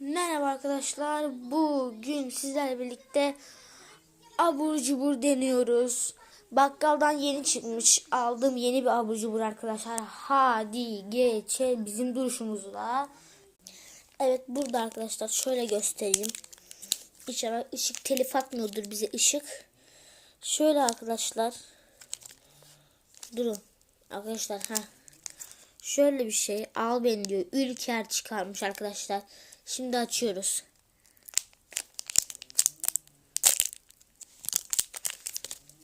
Merhaba arkadaşlar. Bugün sizlerle birlikte abur cubur deniyoruz. Bakkaldan yeni çıkmış. Aldığım yeni bir abur cubur arkadaşlar. Hadi geçelim bizim duruşumuzla. Evet burada arkadaşlar şöyle göstereyim. İnşallah ışık telif atmıyordur bize ışık. Şöyle arkadaşlar. Durun. Arkadaşlar ha. Şöyle bir şey al beni diyor. Ülker çıkarmış arkadaşlar. Şimdi açıyoruz.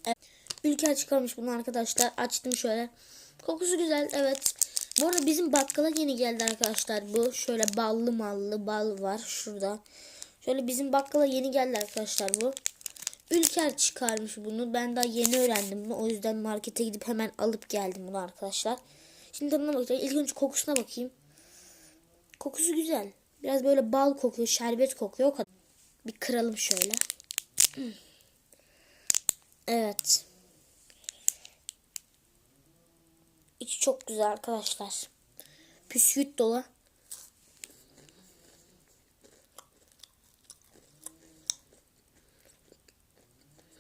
Evet. Ülker çıkarmış bunu arkadaşlar. Açtım şöyle. Kokusu güzel evet. Bu arada bizim bakkala yeni geldi arkadaşlar bu. Şöyle ballı mallı bal var şurada. Şöyle bizim bakkala yeni geldi arkadaşlar bu. Ülker çıkarmış bunu. Ben daha yeni öğrendim bunu. O yüzden markete gidip hemen alıp geldim bunu arkadaşlar. Şimdi tadına bakacağım. İlk önce kokusuna bakayım. Kokusu güzel. Biraz böyle bal kokuyor, şerbet kokuyor. O kadar. Bir kıralım şöyle. Evet. İçi çok güzel arkadaşlar. Püsküvit dolu.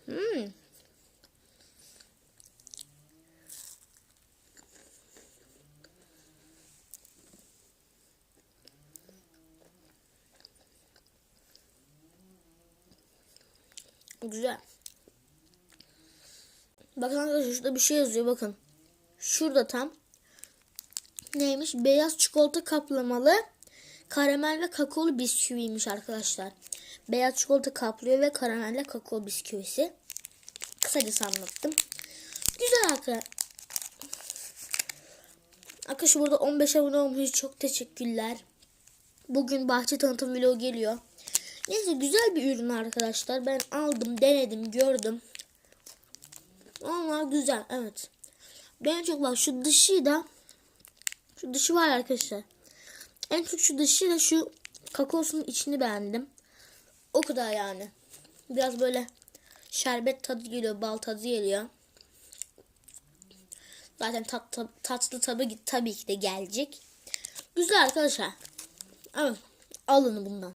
Hmm. Güzel. Bakın arkadaşlar şurada bir şey yazıyor bakın. Şurada tam. Neymiş? Beyaz çikolata kaplamalı karamel ve kakaolu bisküviymiş arkadaşlar. Beyaz çikolata kaplıyor ve karamelle kakao bisküvisi. Kısacası anlattım. Güzel arkadaşlar. Arkadaşlar burada 15 abone olmuş. Çok teşekkürler. Bugün bahçe tanıtım vlogu geliyor. Neyse güzel bir ürün arkadaşlar. Ben aldım, denedim, gördüm. Onlar güzel, evet. Ben çok bak şu dışı da şu dışı var arkadaşlar. En çok şu dışı da şu kakaosunun içini beğendim. O kadar yani. Biraz böyle şerbet tadı geliyor, bal tadı geliyor. Zaten tat, tat, tatlı tabi tabii ki de gelecek. Güzel arkadaşlar. Evet, alın bundan.